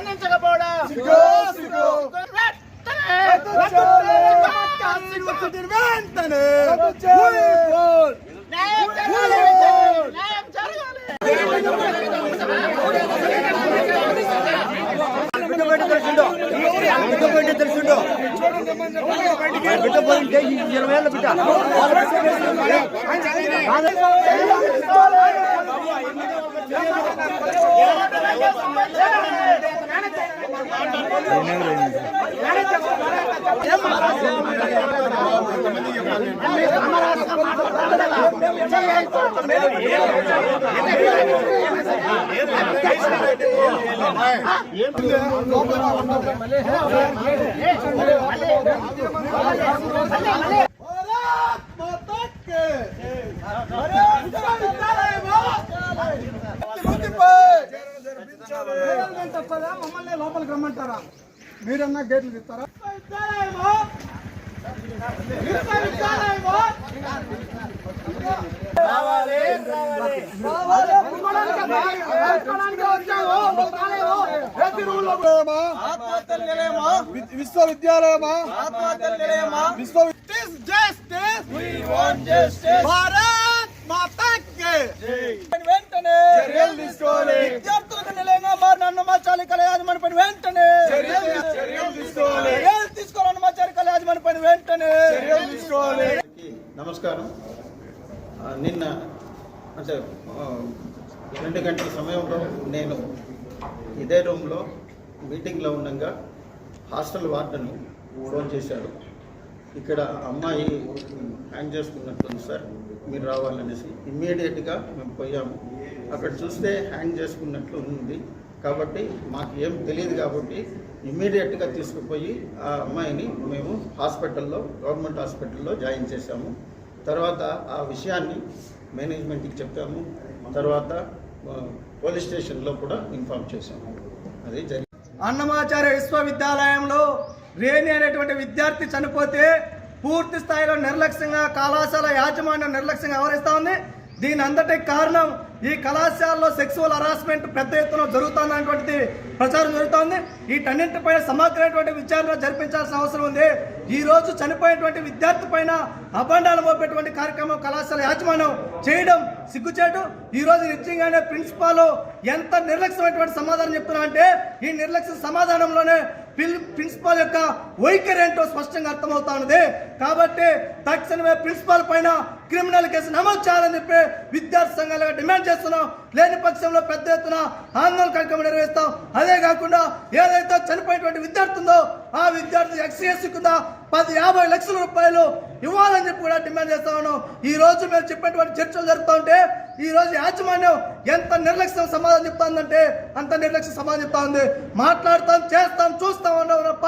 స్పందించకపోవడం. వెంటనే బిడ్డ తెలిసిండో పోయింటే ఇరవై ఏళ్ళ బిడ్డ மத்தக்கே తప్పదా మమ్మల్ని లోపలికి రమ్మంటారా మీరన్నా గేట్లు తీస్తారా విశ్వవిద్యాలయమా విశ్వవిద్యాలయమా రావాలి రావాలి కుమ్మడానికి కుమ్మడానికి వచ్చావు రాలేవు ఏ తిరుగులో పోయామా వి- విశ్వవిద్యాలయమా విశ్వ భారత్ మాతా కే వెంటనే చర్యలు తీసుకోవాలి విద్యార్థులకు నిలయంగా మారిన అన్నమాచారి కళయాజమాని పని వెంటనే. చర్యలు మా తీసుకోవాలి చర్యలు తీసుకోవాలి వెంటనే. నమస్కారం. నిన్న అంటే రెండు గంటల సమయంలో నేను ఇదే రూమ్లో మీటింగ్లో ఉండగా హాస్టల్ వార్డను ఫోన్ చేశాడు. ఇక్కడ అమ్మాయి హ్యాంగ్ చేసుకున్నట్టుంది సార్ మీరు రావాలనేసి. ఇమ్మీడియట్గా మేము పోయాము. అక్కడ చూస్తే హ్యాంగ్ చేసుకున్నట్లు ఉంది. కాబట్టి మాకు ఏం తెలియదు కాబట్టి ఇమ్మీడియట్గా తీసుకుపోయి ఆ అమ్మాయిని మేము హాస్పిటల్లో గవర్నమెంట్ హాస్పిటల్లో జాయిన్ చేశాము. తర్వాత ఆ విషయాన్ని మేనేజ్మెంట్కి చెప్పాము. తర్వాత పోలీస్ స్టేషన్లో కూడా ఇన్ఫామ్ చేశాము. అది జరిగింది. అన్నమాచార్య విశ్వవిద్యాలయంలో రేణి అనేటువంటి విద్యార్థి చనిపోతే పూర్తి స్థాయిలో నిర్లక్ష్యంగా కళాశాల యాజమాన్యం నిర్లక్ష్యంగా వ్యవహరిస్తా ఉంది. దీని అంతటికి కారణం ఈ కళాశాలలో సెక్సువల్ హరాస్మెంట్ పెద్ద ఎత్తున జరుగుతుందనేటువంటిది ప్రచారం జరుగుతోంది. వీటన్నింటిపై సమగ్రమైనటువంటి విచారణ జరిపించాల్సిన అవసరం ఉంది. ఈ రోజు చనిపోయినటువంటి విద్యార్థి పైన అబండాలు మోపేటువంటి కార్యక్రమం కళాశాల యాజమాన్యం చేయడం సిగ్గుచేటు. ఈ రోజు నిజంగానే ప్రిన్సిపాల్ ఎంత నిర్లక్ష్యమైనటువంటి సమాధానం చెప్తున్నా అంటే ఈ నిర్లక్ష్య సమాధానంలోనే ప్రిన్సిపాల్ యొక్క వైఖరి ఏంటో స్పష్టంగా అర్థమవుతా ఉన్నది. కాబట్టి తక్షణమే ప్రిన్సిపాల్ పైన క్రిమినల్ కేసు నమోదు చేయాలని చెప్పి విద్యార్థి సంఘాలుగా డిమాండ్ చేస్తున్నాం. లేని పక్షంలో పెద్ద ఎత్తున ఆందోళన కార్యక్రమం నిర్వహిస్తాం. అదే కాకుండా ఏదైతే చనిపోయినటువంటి విద్యార్థి ఉందో ఆ విద్యార్థి ఎక్స్ఎస్సీ కింద పది యాభై లక్షల రూపాయలు ఇవ్వాలని చెప్పి కూడా డిమాండ్ చేస్తా ఉన్నాం. ఈ రోజు మేము చెప్పినటువంటి చర్చలు జరుగుతూ ఉంటే ఈ రోజు యాజమాన్యం ఎంత నిర్లక్ష్యం సమాధానం చెప్తాందంటే అంత నిర్లక్ష్యం సమాధానం చెప్తా ఉంది. మాట్లాడతాం చేస్తాం చూస్తాం అన్నప్ప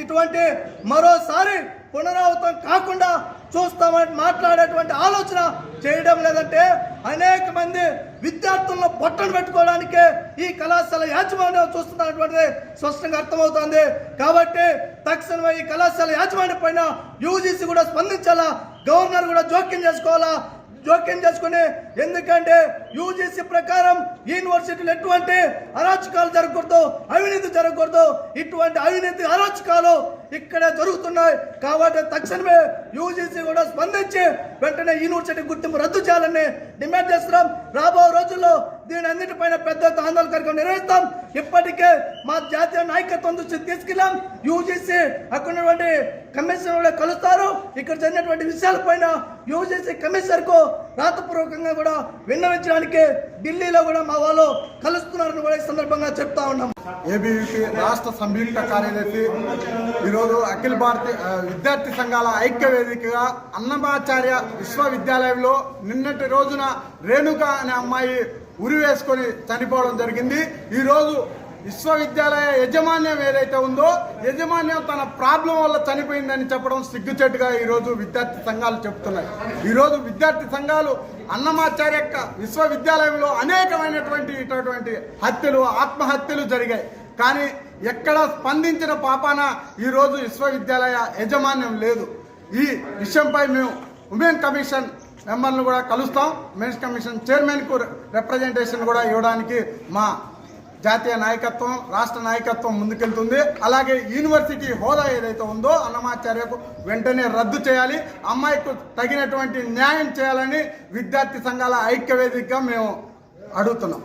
ఇటువంటి మరోసారి పునరావృతం కాకుండా చూస్తామని మాట్లాడేటువంటి ఆలోచన చేయడం లేదంటే అనేక మంది విద్యార్థులను పొట్టను పెట్టుకోవడానికే ఈ కళాశాల యాజమాన్యం చూస్తున్నటువంటిది స్పష్టంగా అర్థమవుతోంది. కాబట్టి తక్షణమే ఈ కళాశాల యాజమాన్యం పైన యూజీసీ కూడా స్పందించాలా? గవర్నర్ కూడా జోక్యం చేసుకోవాలా? జోక్యం చేసుకుని ఎందుకంటే యూజీసీ ప్రకారం యూనివర్సిటీలు ఎటువంటి అరాచకాలు జరగకూడదు అవినీతి జరగకూడదు. ఇటువంటి అవినీతి అరాచకాలు ఇక్కడ జరుగుతున్నాయి. కాబట్టి తక్షణమే యూజీసీ కూడా స్పందించి వెంటనే యూనివర్సిటీ గుర్తింపు రద్దు చేయాలని డిమాండ్ చేస్తున్నాం. రాబో రోజుల్లో దీని అన్నిటిపైన పెద్ద ఆందోళన కార్యక్రమం నిర్వహిస్తాం. ఇప్పటికే మా జాతీయ నాయకత్వం దృష్టి తీసుకెళ్ళాం. యూజీసీ అక్కడ ఉన్నటువంటి కమిషనర్ కూడా కలుస్తారు. ఇక్కడ జరిగినటువంటి విషయాలపైన యూజీసీ కమిషనర్కు రాతపూర్వకంగా కూడా విన్నవించడానికి ఢిల్లీలో కూడా మా వాళ్ళు కలుస్తున్నారని కూడా ఈ సందర్భంగా చెప్తా ఉన్నాం. ఏబీవీపీ రాష్ట్ర సంయుక్త కార్యదర్శి ఈరోజు అఖిల భారతీయ విద్యార్థి సంఘాల ఐక్య వేదికగా అన్నమాచార్య విశ్వవిద్యాలయంలో నిన్నటి రోజున రేణుక అనే అమ్మాయి ఉరి వేసుకొని చనిపోవడం జరిగింది. ఈరోజు విశ్వవిద్యాలయ యజమాన్యం ఏదైతే ఉందో యజమాన్యం తన ప్రాబ్లం వల్ల చనిపోయిందని చెప్పడం సిగ్గుచెట్టుగా ఈరోజు విద్యార్థి సంఘాలు చెప్తున్నాయి. ఈరోజు విద్యార్థి సంఘాలు అన్నమాచార్య యొక్క విశ్వవిద్యాలయంలో అనేకమైనటువంటి ఇటువంటి హత్యలు ఆత్మహత్యలు జరిగాయి. కానీ ఎక్కడ స్పందించిన పాపాన ఈరోజు విశ్వవిద్యాలయ యజమాన్యం లేదు. ఈ విషయంపై మేము ఉమెన్ కమిషన్ మెంబర్ను కూడా కలుస్తాం. ఉమెన్స్ కమిషన్ చైర్మన్కు రిప్రజెంటేషన్ కూడా ఇవ్వడానికి మా జాతీయ నాయకత్వం రాష్ట్ర నాయకత్వం ముందుకెళ్తుంది. అలాగే యూనివర్సిటీ హోదా ఏదైతే ఉందో అన్నమాచార్యకు వెంటనే రద్దు చేయాలి. అమ్మాయికు తగినటువంటి న్యాయం చేయాలని విద్యార్థి సంఘాల ఐక్యవేదికగా మేము అడుగుతున్నాం.